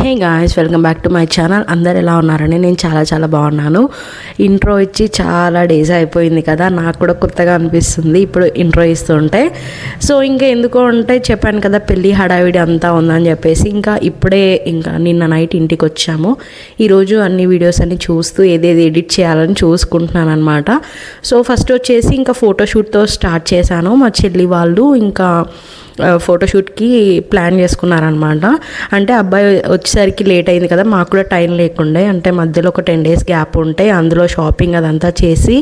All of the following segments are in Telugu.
Hey guys welcome back to my channel అందరు ఎలా ఉన్నారని నేను చాలా చాలా బాగున్నాను. ఇంట్రో ఇచ్చి చాలా డేస్ అయిపోయింది కదా నాకు కూడా కొత్తగా అనిపిస్తుంది ఇప్పుడు ఇంట్రో ఇస్తుంటే. సో ఇంకా ఎందుకు అంటే చెప్పాను కదా పెళ్ళి హడావిడి అంతా ఉందని చెప్పేసి ఇంకా ఇప్పుడే ఇంకా నిన్న నైట్ ఇంటికి వచ్చాము. ఈరోజు అన్ని వీడియోస్ అన్ని చూస్తూ ఏదేది ఎడిట్ చేయాలని చూసుకుంటున్నాను అనమాట సో ఫస్ట్ వచ్చేసి ఇంకా ఫోటోషూట్తో స్టార్ట్ చేశాను. మా చెల్లి వాళ్ళు ఇంకా ఫోటోషూట్కి ప్లాన్ చేసుకున్నారనమాట అంటే అబ్బాయి వచ్చేసరికి లేట్ అయింది కదా మాకు కూడా టైం లేకుండే. అంటే మధ్యలో ఒక టెన్ డేస్ గ్యాప్ ఉంటే అందులో షాపింగ్ అదంతా చేసి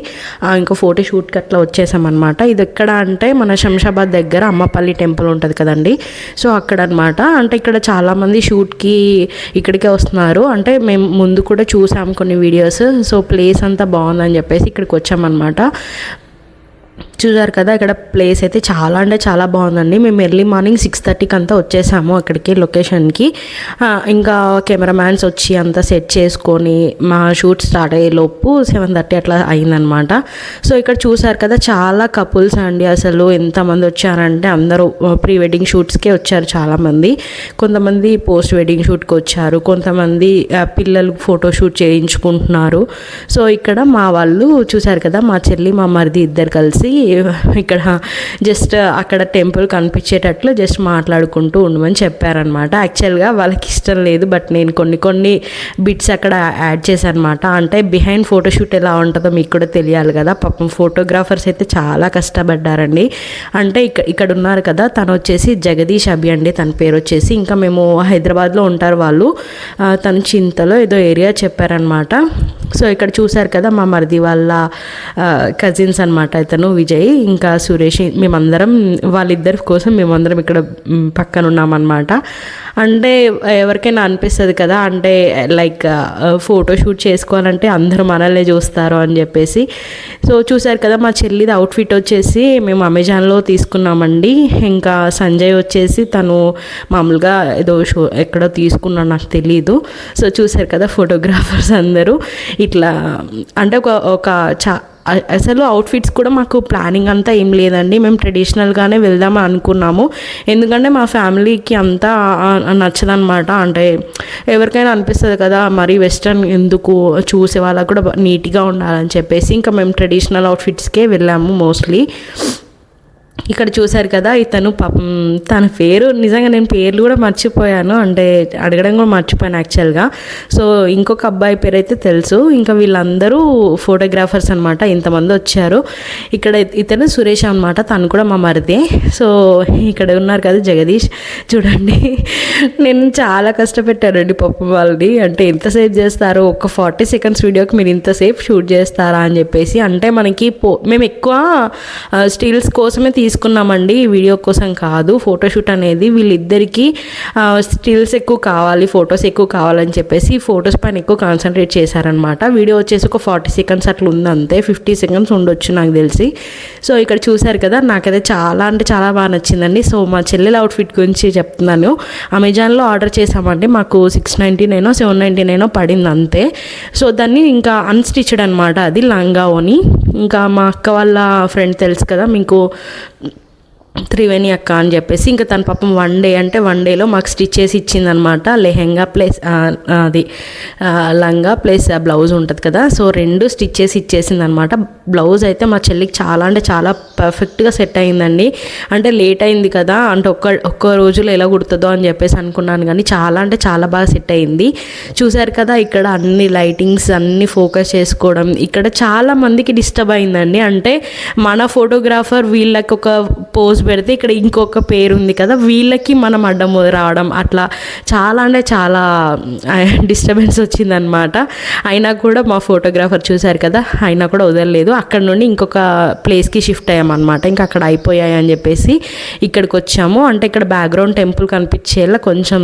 ఇంకో ఇంకా ఫోటోషూట్కి అట్లా వచ్చేసామన్నమాట. ఇది ఎక్కడ అంటే మన శంషాబాద్ దగ్గర అమ్మపల్లి టెంపుల్ ఉంటుంది కదండి. సో అక్కడ అనమాట అంటే ఇక్కడ చాలామంది షూట్కి ఇక్కడికే వస్తున్నారు. అంటే మేము ముందు కూడా చూసాం కొన్ని వీడియోస్ సో ప్లేస్ అంతా బాగుందని చెప్పేసి ఇక్కడికి వచ్చామన్నమాట. చూసారు కదా ఇక్కడ ప్లేస్ అయితే చాలా అంటే చాలా బాగుందండి. మేము ఎర్లీ మార్నింగ్ సిక్స్ థర్టీకి అంతా వచ్చేసాము అక్కడికి లొకేషన్కి ఇంకా కెమెరామ్యాన్స్ వచ్చి అంతా సెట్ చేసుకొని మా షూట్ స్టార్ట్ అయ్యే లోపు సెవెన్ థర్టీ అట్లా అయిందనమాట సో ఇక్కడ చూసారు కదా చాలా కపుల్స్ అండి అసలు. ఎంతమంది వచ్చారంటే అందరూ ప్రీ వెడ్డింగ్ షూట్స్కే వచ్చారు చాలామంది. కొంతమంది పోస్ట్ వెడ్డింగ్ షూట్కి వచ్చారు. కొంతమంది పిల్లలు ఫోటో షూట్ చేయించుకుంటున్నారు. సో ఇక్కడ మా వాళ్ళు చూసారు కదా మా చెల్లి మా మరిది ఇద్దరు కలిసి ఇక్కడ జస్ట్ uh, అక్కడ టెంపుల్ కనిపించేటట్లు జస్ట్ మాట్లాడుకుంటూ ఉండమని చెప్పారనమాట యాక్చువల్గా వాళ్ళకి ఇష్టం లేదు బట్ నేను కొన్ని కొన్ని బిట్స్ అక్కడ యాడ్ చేశాను అనమాట అంటే బిహైండ్ ఫోటోషూట్ ఎలా ఉంటుందో మీకు కూడా తెలియాలి కదా. పాపం ఫోటోగ్రాఫర్స్ అయితే చాలా కష్టపడ్డారండి. అంటే ఇక్కడ ఇక్కడ ఉన్నారు కదా తను వచ్చేసి జగదీష్ అభి అండి తన పేరు వచ్చేసి. ఇంకా మేము హైదరాబాద్లో ఉంటారు వాళ్ళు. తను చింతలో ఏదో ఏరియా చెప్పారనమాట సో ఇక్కడ చూశారు కదా మా మరిది వాళ్ళ కజిన్స్ అనమాట ఇతను విజయ్ ఇంకా సురేష్ మేమందరం వాళ్ళిద్దరి కోసం మేమందరం ఇక్కడ పక్కన ఉన్నామన్నమాట. అంటే ఎవరికైనా అనిపిస్తుంది కదా అంటే లైక్ ఫోటో షూట్ చేసుకోవాలంటే అందరూ మనల్నే చూస్తారు అని చెప్పేసి. సో చూశారు కదా మా చెల్లిది అవుట్ఫిట్ వచ్చేసి మేము అమెజాన్లో తీసుకున్నామండి. ఇంకా సంజయ్ వచ్చేసి తను మామూలుగా ఏదో షో ఎక్కడో తీసుకున్నా నాకు తెలీదు. సో చూశారు కదా ఫోటోగ్రాఫర్స్ అందరూ. ఇట్లా అంటే ఒక ఒక చా అసలు అవుట్ఫిట్స్ కూడా మాకు ప్లానింగ్ అంతా ఏం లేదండి. మేము ట్రెడిషనల్గానే వెళ్దాం అనుకున్నాము. ఎందుకంటే మా ఫ్యామిలీకి అంతా నచ్చదనమాట అంటే ఎవరికైనా అనిపిస్తుంది కదా మరి వెస్ట్రన్ ఎందుకు చూసే వాళ్ళకు కూడా నీట్గా ఉండాలని చెప్పేసి. ఇంకా మేము ట్రెడిషనల్ అవుట్ఫిట్స్కే వెళ్ళాము మోస్ట్లీ ఇక్కడ చూశారు కదా ఇతను పాపం తన పేరు నిజంగా నేను పేర్లు కూడా మర్చిపోయాను. అంటే అడగడం కూడా మర్చిపోయాను యాక్చువల్గా సో ఇంకొక అబ్బాయి పేరు అయితే తెలుసు. ఇంకా వీళ్ళందరూ ఫోటోగ్రాఫర్స్ అనమాట ఇంతమంది వచ్చారు. ఇక్కడ ఇతను సురేష్ అనమాట తను కూడా మా మరిదే. సో ఇక్కడ ఉన్నారు కదా జగదీష్ చూడండి. నేను చాలా కష్టపెట్టానండి పాపం వాళ్ళని. అంటే ఎంతసేపు చేస్తారు ఒక ఫార్టీ సెకండ్స్ వీడియోకి మీరు ఇంతసేపు షూట్ చేస్తారా అని చెప్పేసి. అంటే మనకి పో మేము ఎక్కువ స్టిల్స్ కోసమే తీసుకున్నామండి. ఈ వీడియో కోసం కాదు. ఫోటోషూట్ అనేది వీళ్ళిద్దరికీ స్టిల్స్ ఎక్కువ కావాలి ఫొటోస్ ఎక్కువ కావాలని చెప్పేసి ఫొటోస్ పైన ఎక్కువ కాన్సన్ట్రేట్ చేశారనమాట వీడియో వచ్చేసి ఒక ఫార్టీ సెకండ్స్ అట్లా ఉంది అంతే ఫిఫ్టీ సెకండ్స్ ఉండొచ్చు నాకు తెలిసి. సో ఇక్కడ చూశారు కదా నాకైతే చాలా అంటే చాలా బాగా నచ్చిందండి. సో మా చెల్లెల అవుట్ఫిట్ గురించి చెప్తున్నాను. అమెజాన్లో ఆర్డర్ చేసామండి మాకు six ninety nine seven ninety nine పడింది అంతే సో దాన్ని ఇంకా అన్స్టిచ్డ్ అనమాట అది లంగా ఓని ఇంకా మా అక్క వాళ్ళ ఫ్రెండ్ తెలుసు కదా మీకు త్రివేణి అక్క అని చెప్పేసి ఇంకా తన పాపం వన్ డే అంటే వన్ డేలో మాకు స్టిచ్ చేసి ఇచ్చిందనమాట లెహెంగా ప్లస్ అది లంగా ప్లస్ బ్లౌజ్ ఉంటుంది కదా. సో రెండు స్టిచ్ చేసి ఇచ్చేసింది అనమాట బ్లౌజ్ అయితే మా చెల్లికి చాలా అంటే చాలా పర్ఫెక్ట్గా సెట్ అయిందండి. అంటే లేట్ అయింది కదా అంటే ఒక్క ఒక్క రోజులో ఎలా కుడుతుందో అని చెప్పేసి అనుకున్నాను కానీ చాలా అంటే చాలా బాగా సెట్ అయింది. చూశారు కదా ఇక్కడ అన్ని లైటింగ్స్ అన్ని ఫోకస్ చేసుకోవడం. ఇక్కడ చాలా మందికి డిస్టర్బ్ అయిందండి. అంటే మన ఫోటోగ్రాఫర్ వీళ్ళకి ఒక పోజ్ పెడితే ఇక్కడ ఇంకొక పేరు ఉంది కదా వీళ్ళకి మనం అడ్డం రావడం అట్లా చాలా అంటే చాలా డిస్టర్బెన్స్ వచ్చిందనమాట అయినా కూడా మా ఫోటోగ్రాఫర్ చూశారు కదా అయినా కూడా వదలలేదు. అక్కడ నుండి ఇంకొక ప్లేస్కి షిఫ్ట్ అయ్యామన్నమాట. ఇంకా అక్కడ అయిపోయాయి అని చెప్పేసి ఇక్కడికి వచ్చాము. అంటే ఇక్కడ బ్యాక్గ్రౌండ్ టెంపుల్ కనిపించేలా కొంచెం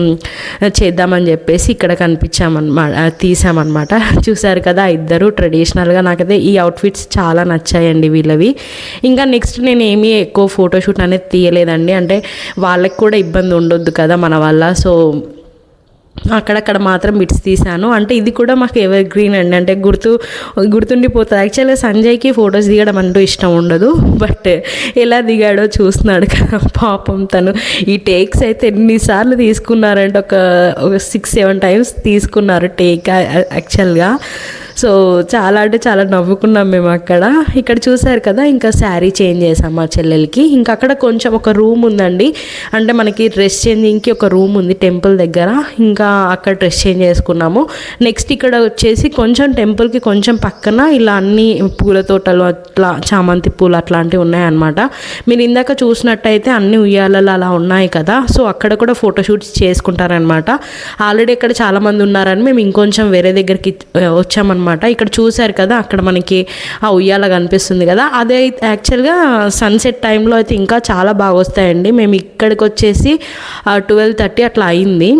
చేద్దామని చెప్పేసి ఇక్కడ కనిపించామన్నమాట తీసామన్నమాట. చూశారు కదా ఇద్దరు ట్రెడిషనల్గా నాకైతే ఈ అవుట్ఫిట్స్ చాలా నచ్చాయండి వీళ్ళవి. ఇంకా నెక్స్ట్ నేను ఏమీ ఎక్కువ ఫోటోషూట్ అనేది తీయలేదండి. అంటే వాళ్ళకి కూడా ఇబ్బంది ఉండొద్దు కదా మన వల్ల. సో అక్కడక్కడ మాత్రం బిట్స్ తీశాను. అంటే ఇది కూడా మాకు ఎవర్ గ్రీన్ అండి. అంటే గుర్తు గుర్తుండిపోతుంది. యాక్చువల్గా సంజయ్కి ఫొటోస్ దిగడం అంటూ ఇష్టం ఉండదు. బట్ ఎలా దిగాడో చూస్తున్నాడు కదా. పాపం తను. ఈ టేక్స్ అయితే ఎన్నిసార్లు తీసుకున్నారంటే ఒక ఒక సిక్స్ సెవెన్ టైమ్స్ తీసుకున్నారు టేక్ యాక్చువల్గా. సో చాలా అంటే చాలా నవ్వుకున్నాం మేము అక్కడ. ఇక్కడ చూసారు కదా ఇంకా శారీ చేంజ్ చేసాం మా చెల్లెలకి. ఇంకా అక్కడ కొంచెం ఒక రూమ్ ఉందండి. అంటే మనకి డ్రెస్ చేంజింగ్కి ఒక రూమ్ ఉంది టెంపుల్ దగ్గర. ఇంకా అక్కడ డ్రెస్ చేంజ్ చేసుకున్నాము. నెక్స్ట్ ఇక్కడ వచ్చేసి కొంచెం టెంపుల్కి కొంచెం పక్కన ఇలా అన్ని పూల తోటలు అట్లా చామంతి పూలు అట్లాంటివి ఉన్నాయన్నమాట. మీరు ఇందాక చూసినట్టయితే అన్ని ఉయ్యాలలు అలా ఉన్నాయి కదా సో అక్కడ కూడా ఫోటోషూట్స్ చేసుకుంటారనమాట ఆల్రెడీ ఇక్కడ చాలామంది ఉన్నారని మేము ఇంకొంచెం వేరే దగ్గరికి వచ్చామన్నమాట. అనమాట ఇక్కడ చూశారు కదా అక్కడ మనకి ఆ ఉయ్యాల కనిపిస్తుంది కదా. అదే యాక్చువల్గా సన్సెట్ టైంలో అయితే ఇంకా చాలా బాగా వస్తాయండి. మేము ఇక్కడికి వచ్చేసి ట్వెల్వ్ థర్టీ అట్లా అయింది.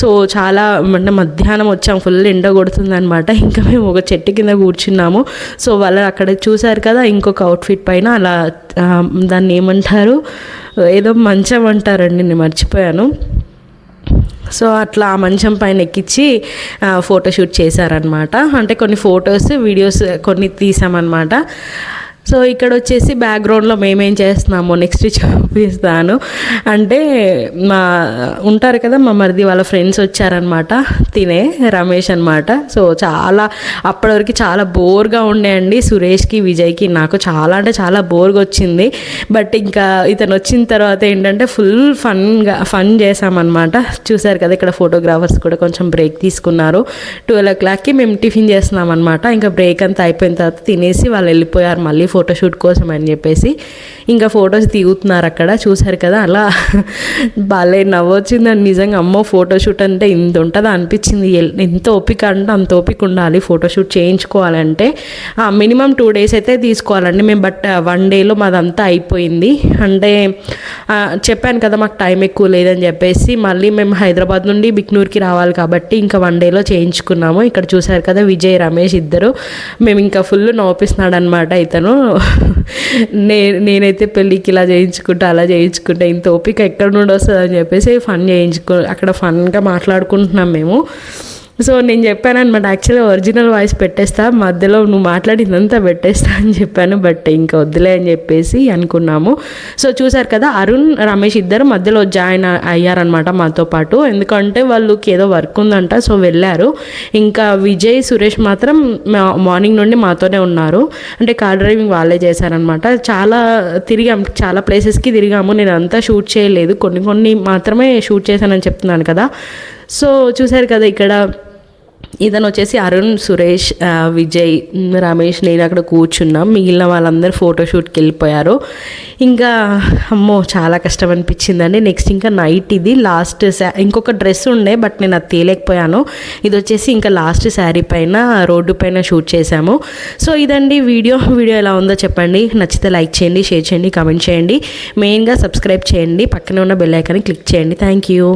సో చాలా అంటే మధ్యాహ్నం వచ్చాం ఫుల్ ఎండ కొడుతుంది అనమాట ఇంకా మేము ఒక చెట్టు కింద కూర్చున్నాము. సో వాళ్ళు అక్కడ చూశారు కదా ఇంకొక అవుట్ఫిట్ పైన అలా దాన్ని ఏమంటారు ఏదో మంచం అంటారండి నేను మర్చిపోయాను. సో అట్లా ఆ మంచం పైన ఎక్కించి ఫోటోషూట్ చేశారనమాట అంటే కొన్ని ఫొటోస్ వీడియోస్ కొన్ని తీసామన్నమాట. సో ఇక్కడ వచ్చేసి బ్యాక్గ్రౌండ్లో మేమేం చేస్తున్నాము నెక్స్ట్ చూపిస్తాను. అంటే మా ఉంటారు కదా మా మరిది వాళ్ళ ఫ్రెండ్స్ వచ్చారనమాట తినే రమేష్ అనమాట సో చాలా అప్పటివరకు చాలా బోర్గా ఉండేయండి సురేష్కి విజయ్కి. నాకు చాలా అంటే చాలా బోర్గా వచ్చింది. బట్ ఇంకా ఇతను వచ్చిన తర్వాత ఏంటంటే ఫుల్ ఫన్గా ఫన్ చేసామన్నమాట చూసారు కదా ఇక్కడ ఫోటోగ్రాఫర్స్ కూడా కొంచెం బ్రేక్ తీసుకున్నారు. ట్వెల్వ్ ఓ క్లాక్కి మేము టిఫిన్ చేస్తున్నాం అనమాట ఇంకా బ్రేక్ అంతా అయిపోయిన తర్వాత తినేసి వాళ్ళు వెళ్ళిపోయారు మళ్ళీ ఫోటోషూట్ కోసం అని చెప్పేసి ఇంకా ఫొటోస్ దిగుతున్నారు అక్కడ. చూశారు కదా అలా భలే నవ్వొచ్చిందండి. నిజంగా అమ్మో ఫోటోషూట్ అంటే ఇంత ఉంటుందా అనిపించింది. ఎంత ఓపిక అంటే అంత ఓపిక ఉండాలి ఫోటోషూట్ చేయించుకోవాలంటే. మినిమం టూ డేస్ అయితే తీసుకోవాలండి మేము బట్ వన్ డేలో మాదంతా అయిపోయింది. అంటే చెప్పాను కదా మాకు టైం ఎక్కువ లేదని చెప్పేసి మళ్ళీ మేము హైదరాబాద్ నుండి బిక్నూర్కి రావాలి కాబట్టి ఇంకా వన్ డేలో చేయించుకున్నాము. ఇక్కడ చూశారు కదా విజయ్ రమేష్ ఇద్దరు. మేము ఇంకా ఫుల్ నవ్విస్తున్నాడు అనమాట ఇతను. నే నేనైతే పెళ్ళికి ఇలా చేయించుకుంటా అలా చేయించుకుంటా ఇంత ఓపిక ఎక్కడ నుండి వస్తుంది అని చెప్పేసి ఫన్ చేయించుకో అక్కడ ఫన్గా మాట్లాడుకుంటున్నాం మేము. సో నేను చెప్పాను అనమాట యాక్చువల్గా ఒరిజినల్ వాయిస్ పెట్టేస్తా మధ్యలో నువ్వు మాట్లాడిందంతా పెట్టేస్తా అని చెప్పాను బట్ ఇంకా వద్దులే అని చెప్పేసి అనుకున్నాము. సో చూసారు కదా అరుణ్ రమేష్ ఇద్దరు మధ్యలో జాయిన్ అయ్యారనమాట మాతో పాటు. ఎందుకంటే వాళ్ళకి ఏదో వర్క్ ఉందంట సో వెళ్ళారు. ఇంకా విజయ్ సురేష్ మాత్రం మా- మార్నింగ్ నుండి మాతోనే ఉన్నారు. అంటే కార్ డ్రైవింగ్ వాళ్ళే చేశారనమాట చాలా తిరిగాం చాలా ప్లేసెస్కి తిరిగాము. నేను అంతా షూట్ చేయలేదు. కొన్ని కొన్ని మాత్రమే షూట్ చేశానని చెప్తున్నాను కదా. సో చూసారు కదా ఇక్కడ ఇతను వచ్చేసి అరుణ్ సురేష్ విజయ్ రమేష్ నేను అక్కడ కూర్చున్నాం. మిగిలిన వాళ్ళందరూ ఫోటోషూట్కి వెళ్ళిపోయారు. ఇంకా అమ్మో చాలా కష్టం అనిపించిందండి. నెక్స్ట్ ఇంకా నైట్ ఇది. లాస్ట్ ఇంకొక డ్రెస్ ఉండే బట్ నేను అది తేలేకపోయాను. ఇది వచ్చేసి ఇంకా లాస్ట్ శారీ పైన రోడ్డు పైన షూట్ చేశాము. సో ఇదండి వీడియో. వీడియో ఎలా ఉందో చెప్పండి. నచ్చితే లైక్ చేయండి షేర్ చేయండి కామెంట్ చేయండి. మెయిన్గా సబ్స్క్రైబ్ చేయండి. పక్కనే ఉన్న బెల్ ఐకాన్ని క్లిక్ చేయండి. Thank you